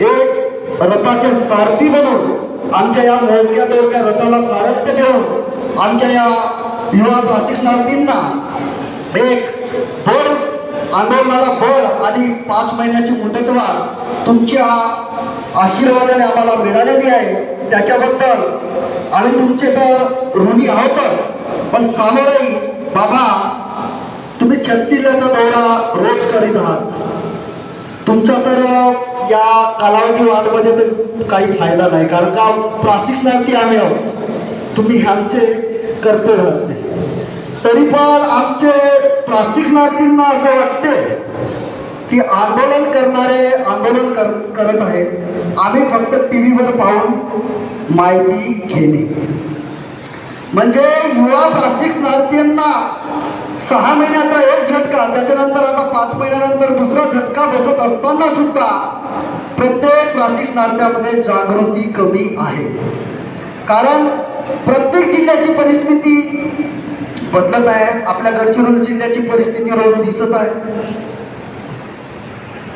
एक रथाचे सारथी बनून आमच्या या मोडक्या तोडक्या रथाला सारथ्य देऊन आमच्या या युवा प्रशिक्षणार्थींना एक बळ आंदोलनाला बळ आणि पाच महिन्याची मुदतवाढ तुमच्या आशीर्वादाने आम्हाला मिळालेली आहे. त्याच्याबद्दल आम्ही तुमचे तर ऋणी आहोतच. पण सामोरही बाबा तुम्ही छत्तीसचा दौरा रोज करीत आहात. तुमचा तर या कालावधी वाढमध्ये तर काही फायदा नाही कारण का? प्रशिक्षणार्थी आम्ही आहोत. तुम्ही ह्यांचे कर्तव्य राहत नाही. तरी पण आमचे प्रशिक्षणार्थींना असं वाटते की आंदोलन करणारे आंदोलन कर करत आहेत. आम्ही फक्त टी व्हीवर पाहून माहिती घेणे. म्हणजे युवा प्रशिक्षणार्थींना सहा महिन्याचा एक झटका त्याच्यानंतर आता पाच महिन्यानंतर दुसरा झटका बसत असताना सुद्धा प्रत्येक प्रशिक्षणार्थ्यामध्ये जागृती कमी आहे. कारण प्रत्येक जिल्ह्याची परिस्थिती बदलत आहे. आपल्या गडचिरोली जिल्ह्याची परिस्थिती रोज दिसत आहे.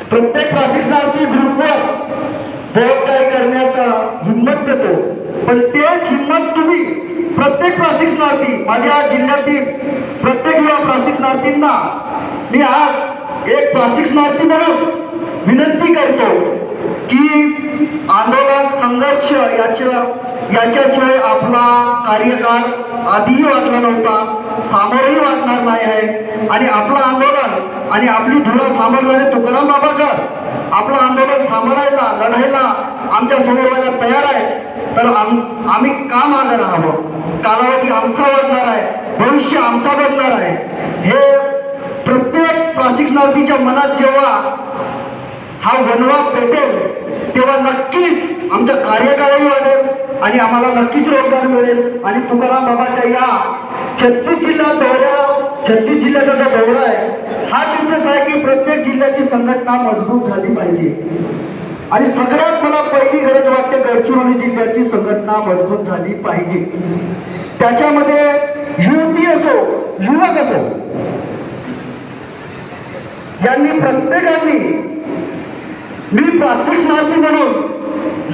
प्रत्येक प्रशिक्षणार्थी ग्रुपवर बहुत काही करण्याचा हिंमत देतो. पण तेच हिंमत तुम्ही प्रत्येक प्रशिक्षणार्थी माझ्या जिल्ह्यातील प्रत्येक या प्रशिक्षणार्थींना मी आज एक प्रशिक्षणार्थी म्हणून विनंती करतो. की आंदोलन संघर्ष याच्या याच्याशिवाय आपला कार्यकाळ आधीही वाटला नव्हता सामोरही वाटणार नाही आहे. आणि आपलं आंदोलन आणि आपली धुरा सांभाळणारे तुकाराम बाबाकर आपलं आंदोलन सांभाळायला लढायला आमच्यासमोर व्हायला तयार आहे. तर आम आम्ही का मागे राहावं कालावधी आमचा वाढणार आहे. भविष्य आमचा बदलणार आहे. हे प्रत्येक प्रशिक्षणार्थीच्या मनात जेव्हा हा वनवा पेटेल तेव्हा नक्कीच आमच्या कार्यकाळही वाढेल आणि आम्हाला नक्कीच रोजगार मिळेल. आणि तुकाराम बाबाच्या या छत्तीस जिल्हा दौऱ्या छत्तीस जिल्ह्याचा जो दौरा आहे हाच उद्देश आहे की प्रत्येक जिल्ह्याची संघटना मजबूत झाली पाहिजे. आणि सगळ्यात मला पहिली गरज वाटते गडचिरोली जिल्ह्याची संघटना मजबूत झाली पाहिजे. त्याच्यामध्ये युवती असो युवक असो यांनी प्रत्येकाने मी प्रशिक्षणार्थी म्हणून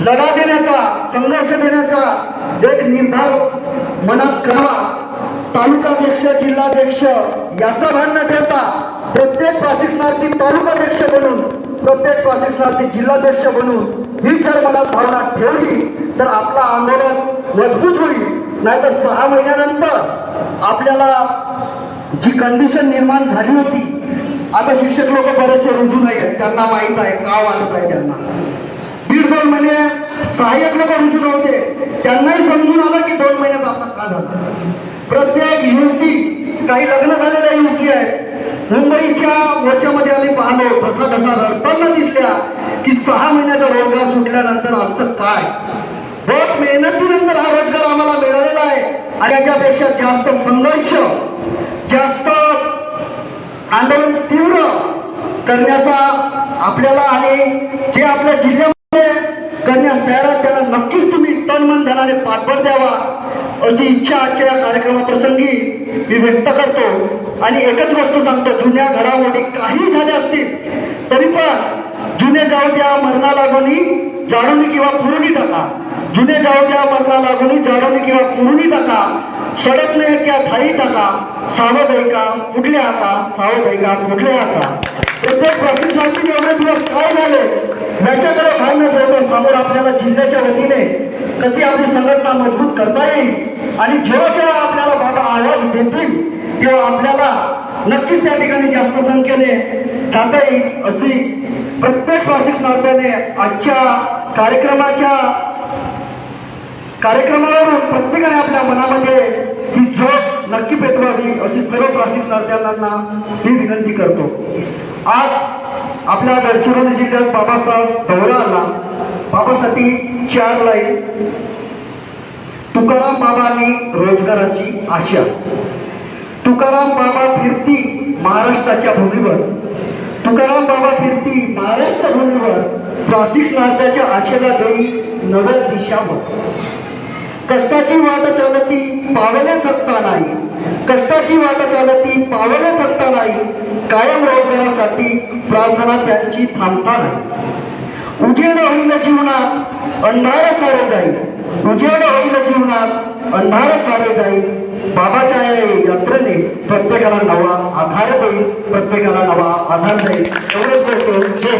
लढा देण्याचा संघर्ष देण्याचा एक निर्धार मनात करावा. तालुकाध्यक्ष जिल्हाध्यक्ष याचा भान न ठेवता प्रत्येक प्रशिक्षणार्थी तालुकाध्यक्ष बनून प्रत्येक प्रशिक्षणार्थी जिल्हाध्यक्ष बनून ही जर मनात भावना ठेवली तर आपलं आंदोलन मजबूत होईल. नाहीतर सहा महिन्यानंतर आपल्याला जी कंडिशन निर्माण झाली होती आता शिक्षक लोक बरेचसे रुजू नाही आहेत त्यांना माहीत आहे का वाटत आहे त्यांना? दीड दोन महिने सहाय्यक लोक रुजू नव्हते. त्यांनाही समजून आलं की दोन महिन्यात आपला का झाला? प्रत्येक युवती काही लग्न झालेल्या युवती आहेत. मुंबईच्या मोर्चामध्ये आम्ही पाहलो ठसा ठसा रडताना दिसल्या की सहा महिन्याचा रोजगार सुटल्यानंतर आमचं काय? बहुत मेहनतीनंतर हा रोजगार आम्हाला मिळालेला आहे. आणि याच्यापेक्षा जास्त संघर्ष जास्त आंदोलन करण्याचा आपल्याला आणि जे आपल्या जिल्ह्यामध्ये करण्यास तयार आहेत त्याला नक्कीच तुम्ही तन मन धनाने पाठबळ द्यावा अशी इच्छा आजच्या या कार्यक्रमाप्रसंगी मी व्यक्त करतो. आणि एकच गोष्ट सांगतो जुन्या घडामोडी काही झाल्या असतील तरी पण जुने जाऊ द्या मरणा लागोनी जाडोनी किंवा पुरुणी टाका. जुने जाऊ द्या मरणा लागोनी जाडोनी किंवा पुरुणी टाका. सडकले क्या ठाई टाका सावध आहे का कुठले हाका सावध आहे का कुठले प्रत्येक प्रशिक्षणार्थी एवढे दिवस काय झाले? याच्याकडे भान न ठेवता समोर आपल्याला जिल्ह्याच्या वतीने कशी आपली संघटना मजबूत करता येईल आणि जेव्हा जेव्हा आपल्याला बाबा आवाज देतील तेव्हा आपल्याला नक्कीच त्या ठिकाणी जास्त संख्येने जाता येईल अशी प्रत्येक प्रशिक्षणार्थ्याने आजच्या कार्यक्रमाच्या कार्यक्रमावरून प्रत्येकाने आपल्या मनामध्ये ही झोप नक्की पेटवावी अशी सर्व नात्यांना मी विनंती करतो. आज आपल्या गडचिरोली जिल्ह्यात बाबाचा दौरा आला. बाबासाठी चार लाईन. तुकाराम बाबांनी रोजगाराची आशा. तुकाराम बाबा फिरती महाराष्ट्राच्या भूमीवर. तुकाराम बाबा फिरती महाराष्ट्र भूमीवर. प्रशिक्षणार्थ्याच्या आशेला देई नव्या दिशावर. कष्टाची वाट चालती पावल्या थकता नाही. कष्टाची वाट चालती पावल्या थकता नाही. कायम रोजगारासाठी प्रार्थना त्यांची थांबता नाही. उजेड होईल जीवनात अंधार सारे जाईल. उजेड होईल जीवनात अंधार सारे जाईल. बाबाच्या या यात्रेने प्रत्येकाला नवा आधार देईल प्रत्येकाला नवा आधार देईल. एवढंच गोष्ट जय